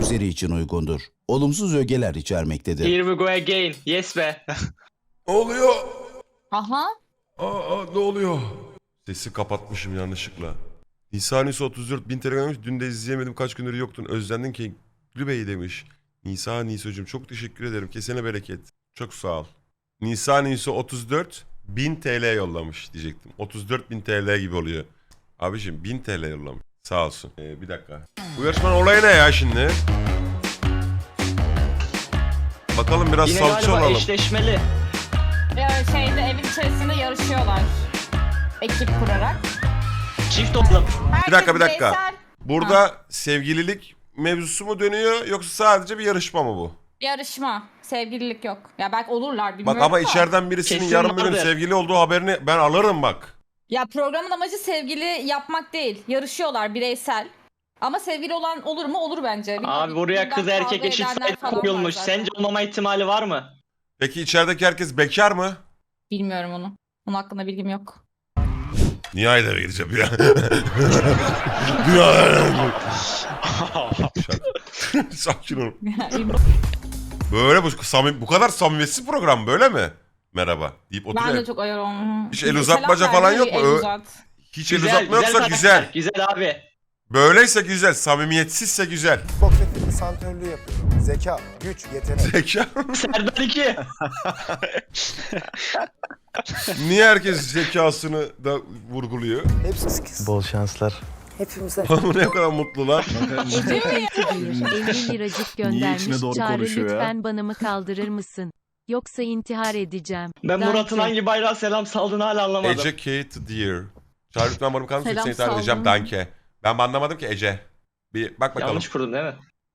üzeri için uygundur. Olumsuz ögeler içermektedir. Here we go again. Yes be. Ne oluyor? Aha. Aa, aa, ne oluyor? Sesi kapatmışım yanlışlıkla. Nisan Nisa 34 bin TL göndermiş. Dün de izleyemedim kaç gündür yoktun. Özlendin ki Bey demiş. Nisa Nisa'cığım çok teşekkür ederim. Kesene bereket. Çok sağ ol. Nisa Nisa 34 bin TL yollamış diyecektim. 34 bin TL gibi oluyor. Abiciğim 1000 TL yollamış. Sağ olsun. Ee, bir dakika. Bu yarışmanın olayı ne ya şimdi? Bakalım biraz Yine salça galiba olalım. eşleşmeli. Ya şeyde evin içerisinde yarışıyorlar. Ekip kurarak. Çift toplam. Bir dakika, bir dakika. bireysel Burada sevgililik mevzusu mu dönüyor yoksa sadece bir yarışma mı bu? Yarışma. Sevgililik yok. Ya belki olurlar Bak bilmiyorum ama da. içeriden birisinin Kesin yarın bir gün vardır. sevgili olduğu haberini ben alırım bak. Ya programın amacı sevgili yapmak değil. Yarışıyorlar bireysel. Ama sevgili olan olur mu? Olur bence. Bilmiyorum, Abi buraya bundan kız erkek kavga eşit edenler sayı falan var koyulmuş. zaten. Sence olmama ihtimali var mı? Peki içerideki herkes bekar mı? Bilmiyorum onu. Onun hakkında bilgim yok. Nihayet eve gideceğim ya. Nihayet. Sakin ol. Böyle bu, samim, bu kadar samimiyetsiz program böyle mi? Merhaba deyip ben oturuyor. de çok ayar olmam. Hiç el uzatmaca falan yok mu? Uzat. Hiç el uzatma yoksa güzel. Güzel abi. Böyleyse güzel. Samimiyetsizse güzel. Sokrat'ın santörlüğü yapıyor. Zeka, güç, yetenek. Zeka. Serdar 2. Niye herkes zekasını da vurguluyor? Hepsi Bol şanslar. hepimize. Bu ne kadar mutlular. 50 liracık göndermiş. içine doğru Çağrı konuşuyor ya? lütfen bana mı kaldırır mısın? Yoksa intihar edeceğim. Ben Murat'ın hangi bayrağa selam saldığını hala anlamadım. Ece Kate Dear. Çağrı lütfen bana kalın Selam seni tarif edeceğim. saldım. Danke. Ben anlamadım ki Ece. Bir bak bakalım. Yanlış kurdum değil mi?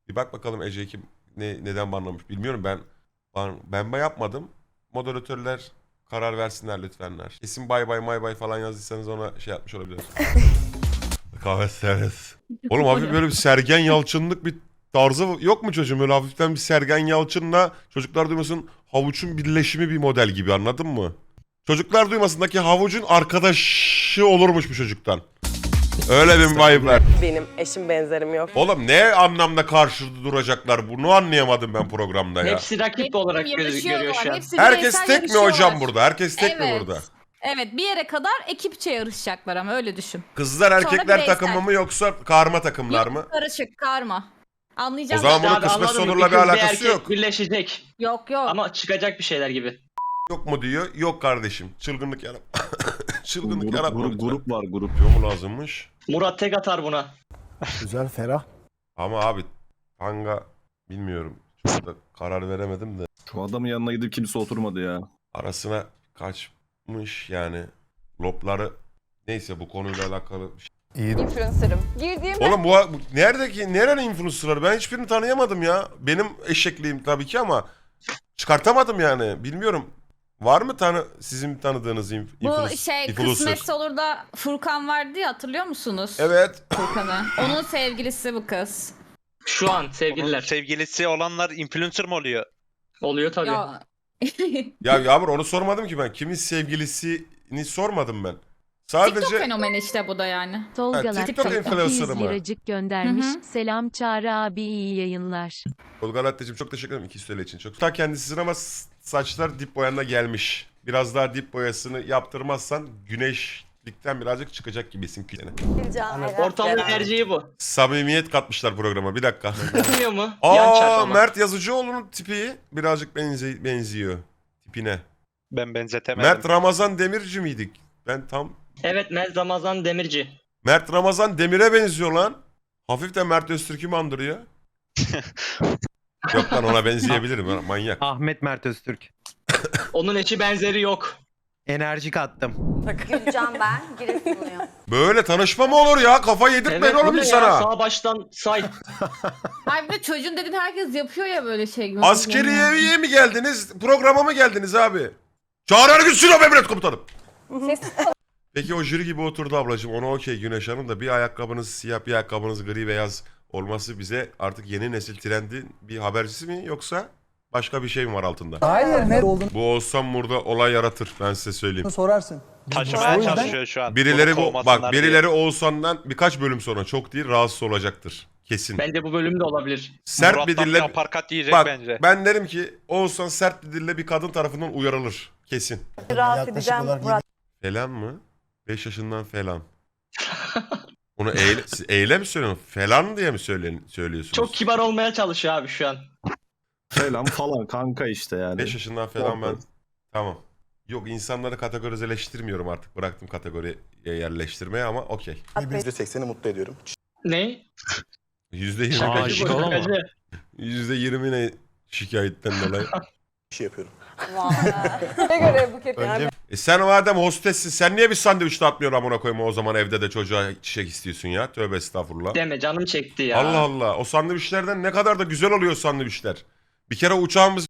Bir bak bakalım Ece kim ne neden banlamış bilmiyorum ben ban, ben ben yapmadım. Moderatörler karar versinler lütfenler. Kesin bay bay may bay falan yazdıysanız ona şey yapmış olabilir. Kahve servis. Oğlum hafif böyle bir Sergen Yalçınlık bir tarzı yok mu çocuğum? Böyle hafiften bir Sergen Yalçın'la çocuklar duymasın havuçun birleşimi bir model gibi anladın mı? Çocuklar duymasındaki havucun arkadaşı olurmuş bu çocuktan. Öyle bir vibe'ler. Benim eşim benzerim yok. Oğlum ne anlamda karşı duracaklar bunu anlayamadım ben programda ya. Hepsi rakip olarak Yarışıyorlar, görüyor şu an. hepsi Herkes bireysel tek mi hocam yarışıyorlar. burada? Herkes tek mi Evet. burada? Evet bir yere kadar ekipçe yarışacaklar ama öyle düşün. Kızlar erkekler bireysel. takımı mı yoksa karma takımlar mı? Karışık karma. Anlayacağım. O zaman bunun abi, kısmet sonurla bir kız alakası erkek yok. birleşecek. Yok yok. Ama çıkacak bir şeyler gibi. Yok mu diyor? Yok kardeşim. Çılgınlık yarap. Çılgınlık Grup, yaratma grup, lütfen. grup var grup. Yok mu lazımmış? Murat tek atar buna. Güzel, ferah. Ama abi Tanga bilmiyorum. Çok da karar veremedim de. Şu adamın yanına gidip kimse oturmadı ya. Arasına kaçmış yani. Lopları neyse bu konuyla alakalı bir şey. Influencer'ım. Girdiğim Oğlum bu, bu neredeki nerenin influencerları ben hiçbirini tanıyamadım ya. Benim eşekliğim tabii ki ama çıkartamadım yani. Bilmiyorum. Var mı tanı sizin tanıdığınız inf- Bu influencer? şey influencer? kısmetse olur da Furkan vardı ya hatırlıyor musunuz? Evet. Furkan'ı. Onun sevgilisi bu kız. Şu an sevgililer. Sevgilisi olanlar influencer mı oluyor? Oluyor tabii. Ya. Ya Yağmur onu sormadım ki ben. Kimin sevgilisini sormadım ben. TikTok Sadece fenomeni işte bu da yani. Tolga Ha, TikTok influencer'ı 200 mı? liracık göndermiş. Hı hı. Selam Çağrı abi iyi yayınlar. Tolga Latte'cim çok teşekkür ederim 200 TL için. Çok ta kendisisin ama s- saçlar dip boyanla gelmiş. Biraz daha dip boyasını yaptırmazsan güneşlikten birazcık çıkacak gibisin küçüğüne. Ortam enerjiyi bu. Samimiyet katmışlar programa. Bir dakika. Bilmiyor mu? Yan Aa. Mert Yazıcıoğlu'nun tipi birazcık benzi benziyor tipine. Ben benzetemedim. Mert Ramazan Demirci miydik? Ben tam Evet Mez Ramazan Demirci. Mert Ramazan Demir'e benziyor lan. Hafif de Mert Öztürk'ü mü andırıyor? Yok lan ona benzeyebilirim lan, manyak. Ahmet Mert Öztürk. Onun eşi benzeri yok. Enerji kattım. Gülcan ben. Giresunluyum. Böyle tanışma mı olur ya? Kafa yedirtmeyin Evet oğlum ne ya? insana. Sağ baştan say. Ay bir de çocuğun dediğin herkes yapıyor ya böyle şey. Askeriyeye mi geldiniz? Programa mı geldiniz abi? Çağrı Ergün Sinan Emret komutanım. Peki o jüri gibi oturdu ablacığım. Ona okey Güneş Hanım da bir ayakkabınız siyah bir ayakkabınız gri beyaz olması bize artık yeni nesil trendin bir habercisi mi yoksa başka bir şey mi var altında? Hayır, ne olduğunu Bu Oğuzhan burada olay yaratır ben size söyleyeyim. sorarsın. Taşımaya O yüzden- çalışıyor şu an. Birileri bu kovmasınlar bak diye. birileri Oğuzhan'dan birkaç bölüm sonra çok değil rahatsız olacaktır. Kesin. Bence bu bölüm de olabilir. sert Murat'tan bir dille aparkat yiyecek bak bence. ben derim ki Oğuzhan sert bir dille bir kadın tarafından uyarılır. Kesin. Rahatsız Yaklaşık edeceğim olarak Murat. Falan mı? 5 yaşından falan. Onu eyle, siz eyle mi söylüyorsunuz? Falan diye mi söylen, söylüyorsunuz? Çok kibar olmaya çalışıyor abi şu an. Falan falan kanka işte yani. 5 yaşından falan ben. Tamam. Yok insanları kategorizelleştirmiyorum artık. Bıraktım kategoriye yerleştirmeye ama okey. %80'i mutlu ediyorum. %20 Şakacı bu, şakacı. %20 ne şikayetten dolayı. Bir şey yapıyorum. Ne göre Buket Önce e sen o adam hostessin. Sen niye bir sandviç atmıyorsun amına koyma o zaman evde de çocuğa çiçek istiyorsun ya. Tövbe estağfurullah. Deme canım çekti ya. Allah Allah. O sandviçlerden ne kadar da güzel oluyor sandviçler. Bir kere uçağımız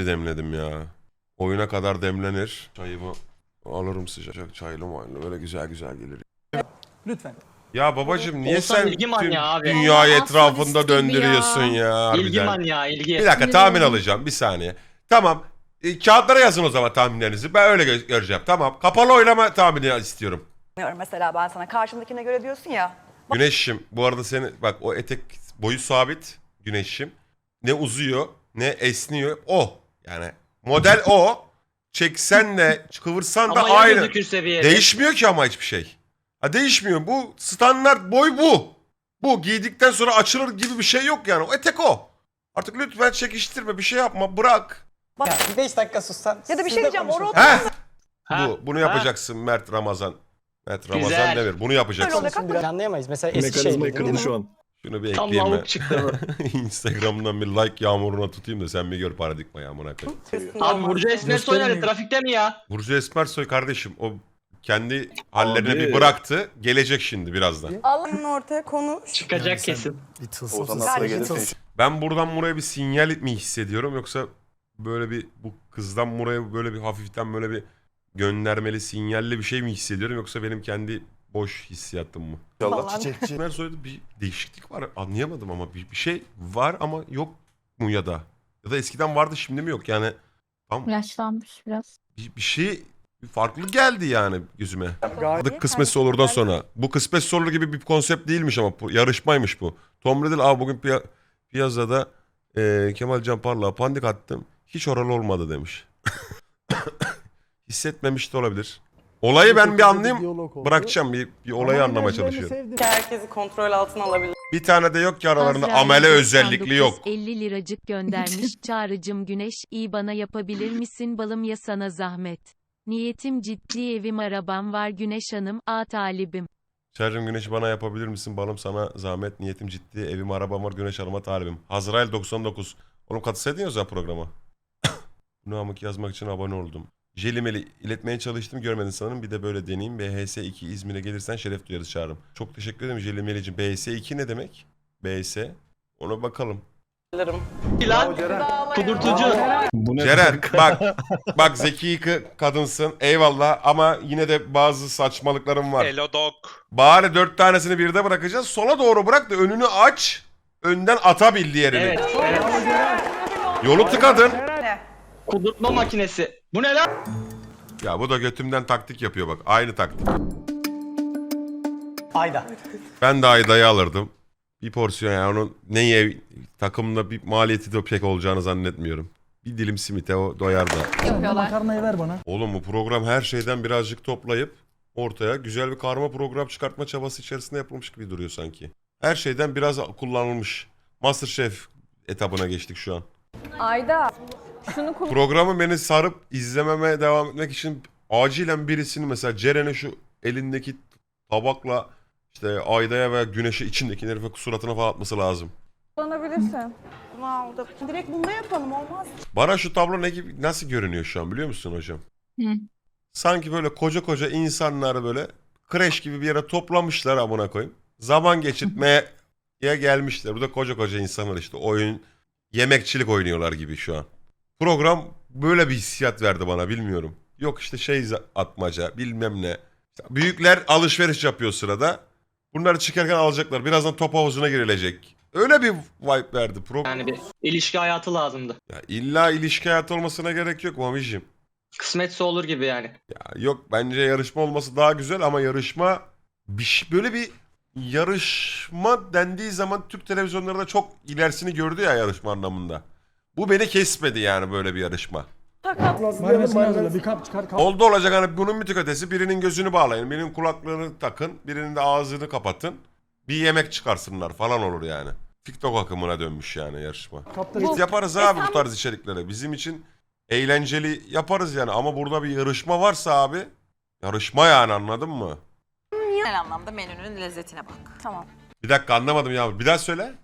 demledim ya. Oyuna kadar demlenir. Çayımı alırım sıcak çaylı maylı böyle güzel güzel gelir. Lütfen. Ya babacım niye Olsan sen ilgi tüm manyağı abi. dünyayı Allah etrafında döndürüyorsun ya. ya. İlgi harbiden. manyağı ilgi. Bir dakika tahmin alacağım bir saniye. Tamam. E, kağıtlara yazın o zaman tahminlerinizi. Ben öyle gö- göreceğim. Tamam. Kapalı oylama tahmini istiyorum. Mesela ben sana karşımdakine göre diyorsun ya. Güneşim bu arada seni bak o etek boyu sabit güneşim. Ne uzuyor ne esniyor o. Yani model o. Çeksen de kıvırsan da Ama ya aynı. gözükürse bir yere. Değişmiyor ki ama hiçbir şey. Ha değişmiyor. Bu standart boy bu. Bu giydikten sonra açılır gibi bir şey yok yani. O etek o. Artık lütfen çekiştirme bir şey yapma bırak. 5 dakika sussan. Ya da bir şey diyeceğim. konuşun. O Heh. Ha, Bu. Bunu ha. yapacaksın Mert Ramazan. Mert Ramazan Güzel. Demir. Bunu Öyle yapacaksın. olacak Biraz anlayamayız. Mesela Mekanizmayı kırdı şu an. Şunu bir Tam ekleyeyim ben. lavuk çıktı. Instagram'dan bir like yağmuruna tutayım da sen bir gör paradigma yağmuruna koyayım. Abi Burcu Esmer oynadı trafikte mi ya? Burcu Esmersoy kardeşim o kendi hallerine Abi. bir bıraktı. Gelecek şimdi birazdan. Allah'ın ortaya konuş. Çıkacak kesin. Bir tılsım Ozan tılsım. nasıl Bir gelirse tılsım. Ben buradan buraya bir sinyal mi hissediyorum yoksa böyle bir bu kızdan buraya böyle bir hafiften böyle bir göndermeli sinyalli bir şey mi hissediyorum yoksa benim kendi boş hissiyatım mı? Falan. Çiçekçi. Esmersoy'da bir değişiklik var anlayamadım ama bir, bir şey var ama yok mu ya da? Ya da eskiden vardı şimdi mi yok yani tam Yaşlanmış biraz. bir, bir şey bir farklı geldi yani gözüme. Gayet- Adı kısmetse olurdan sonra. Bu kısmetse olur gibi bir konsept değilmiş ama bu yarışmaymış bu. Tom Riddle abi bugün piya- piyasada e, Kemal Can Parlak'a pandik attım. Hiç oralı olmadı demiş. Hissetmemiş de olabilir. Olayı ben bir anlayayım. Bırakacağım bir, bir olayı anlamaya çalışıyorum. Herkesi kontrol altına alabilir. Bir tane de yok ki aralarında Azrail amele 99 özellikli yok. 50 liracık göndermiş. Çağrıcım Güneş iyi bana yapabilir misin balım ya sana zahmet. Niyetim ciddi evim arabam var Güneş Hanım a talibim. Sercim Güneş bana yapabilir misin balım sana zahmet niyetim ciddi evim arabam var Güneş Hanım'a talibim. Hazrail 99. Oğlum katılsaydın ya o zaman programa. Bunu amık yazmak için abone oldum. Jelimeli iletmeye çalıştım görmedin sanırım bir de böyle deneyeyim. BHS2 İzmir'e gelirsen şeref duyarız çağırım. Çok teşekkür ederim Jelimeli'cim. BHS2 ne demek? BHS. Ona bakalım. Lan kudurtucu. Bu ne? Ceren bak bak zeki kı- kadınsın eyvallah ama yine de bazı saçmalıklarım var. Elo Dog. Bari dört tanesini birde bırakacağız. Sola doğru bırak da önünü aç. Önden atabil diğerini. Evet, evet. Yolu tıkadın. Kudurtma makinesi. Bu ne lan? Ya bu da götümden taktik yapıyor bak. Aynı taktik. Ayda. Ben de Ayda'yı alırdım. Bir porsiyon yani onun neye takımda bir maliyeti de pek olacağını zannetmiyorum. Bir dilim simite o doyar da. Yapıyorlar. Makarnayı ver bana. Oğlum bu program her şeyden birazcık toplayıp ortaya güzel bir karma program çıkartma çabası içerisinde yapılmış gibi duruyor sanki. Her şeyden biraz kullanılmış. Masterchef etabına geçtik şu an. Ayda. Şunu kullan. Programı beni sarıp izlememe devam etmek için acilen birisini mesela Ceren'e şu elindeki tabakla işte Ayda'ya veya Güneş'e içindeki herife suratına falan atması lazım. Kullanabilirsin. Bunu aldım. Direkt bunda yapalım olmaz. Bana şu tablo ne gibi nasıl görünüyor şu an biliyor musun hocam? Hı. Sanki böyle koca koca insanları böyle kreş gibi bir yere toplamışlar amına koyayım. Zaman geçirtmeye gelmişler. Burada koca koca insanlar işte oyun yemekçilik oynuyorlar gibi şu an. Program böyle bir hissiyat verdi bana bilmiyorum. Yok işte şey atmaca bilmem ne. Büyükler alışveriş yapıyor sırada. Bunları çıkarken alacaklar. Birazdan top havuzuna girilecek. öyle bir vibe verdi. Pro Yani bir ilişki hayatı lazımdı. ya illa ilişki hayatı olmasına gerek yok Mamicim. Kısmetse olur gibi yani. Ya yok bence yarışma olması daha güzel ama yarışma bir şey- böyle bir yarışma dendiği zaman Türk televizyonlarında çok ilerisini gördü ya yarışma anlamında. Bu beni kesmedi yani böyle bir yarışma. Oldu olacak hani bunun bir tık ötesi birinin gözünü bağlayın, birinin kulaklarını takın, birinin de ağzını kapatın. Bir yemek çıkarsınlar falan olur yani. TikTok akımına dönmüş yani yarışma. Biz yaparız abi bu tarz içerikleri. Bizim için eğlenceli yaparız yani ama burada bir yarışma varsa abi yarışma yani anladın mı? Genel anlamda menünün lezzetine bak. Tamam. Bir dakika anlamadım ya. Bir daha söyle.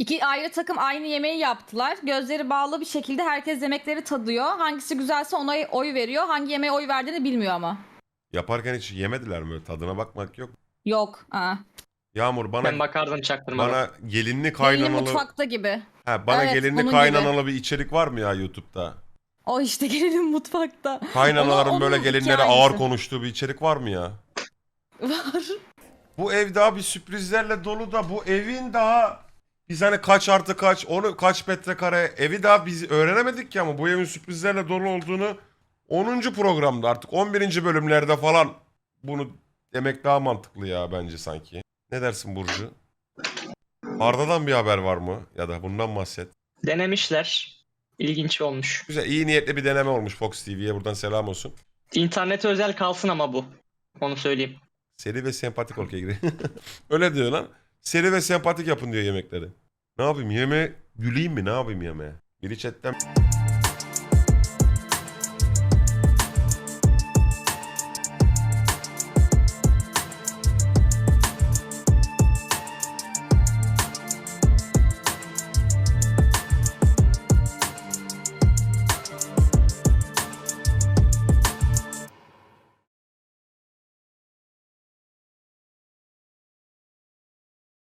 İki ayrı takım aynı yemeği yaptılar. Gözleri bağlı bir şekilde herkes yemekleri tadıyor. Hangisi güzelse ona oy veriyor. Hangi yemeğe oy verdiğini bilmiyor ama. Yaparken hiç yemediler mi? Tadına bakmak yok. Yok. Aa. Yağmur bana Ben bakardım çaktırmadan. bana gelinli Gelinli kaynanalı mutfakta gibi. ha, bana Evet, gelinli onun kaynanalı bir içerik var mı ya YouTube'da? O işte gelinin mutfakta. Kaynanaların böyle onun gelinlere hikayesi. ağır konuştuğu bir içerik var mı ya? Var. Bu ev daha bir sürprizlerle dolu da bu evin daha biz hani kaç artı kaç, onu kaç metrekare evi daha biz öğrenemedik ki ama bu evin sürprizlerle dolu olduğunu 10. programda artık 11. bölümlerde falan bunu demek daha mantıklı ya bence sanki. Ne dersin Burcu? Arda'dan bir haber var mı? Ya da bundan bahset. Denemişler. İlginç olmuş. Güzel, iyi niyetli bir deneme olmuş Fox TV'ye buradan selam olsun. İnternete özel kalsın ama bu. Onu söyleyeyim. Seri ve sempatik ol Kegri. Öyle diyor lan. Seri ve sempatik yapın diyor yemekleri. Ne yapayım yeme güleyim mi ne yapayım yemeğe? Biri chatten